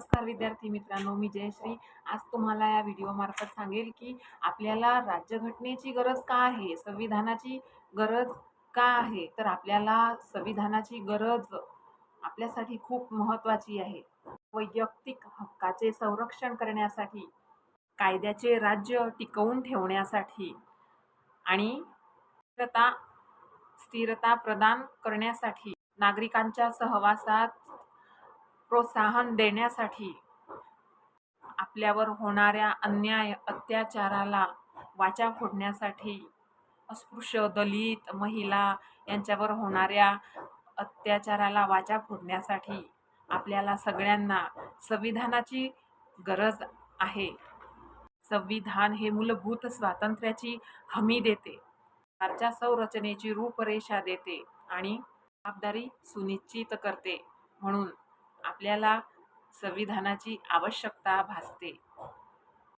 नमस्कार विद्यार्थी मित्रांनो मी जयश्री. आज तुम्हाला या व्हिडिओमार्फत सांगेल की आपल्याला राज्यघटनेची गरज का आहे? संविधानाची गरज का आहे? तर आपल्याला संविधानाची गरज आपल्यासाठी खूप महत्त्वाची आहे. वैयक्तिक हक्काचे संरक्षण करण्यासाठी कायद्याचे राज्य टिकवून ठेवण्यासाठी आणि स्थिरता स्थिरता प्रदान करण्यासाठी नागरिकांच्या सहवासात प्रोत्साहन देण्यासाठी आपल्यावर होणाऱ्या अन्याय अत्याचाराला वाचा फोडण्यासाठी अस्पृश्य दलित महिला यांच्यावर होणाऱ्या अत्याचाराला वाचा फोडण्यासाठी आपल्याला सगळ्यांना संविधानाची गरज आहे. संविधान हे मूलभूत स्वातंत्र्याची हमी देते. सरकारच्या संरचनेची रूपरेषा देते आणि जबाबदारी सुनिश्चित करते म्हणून आपल्याला संविधानाची आवश्यकता भासते.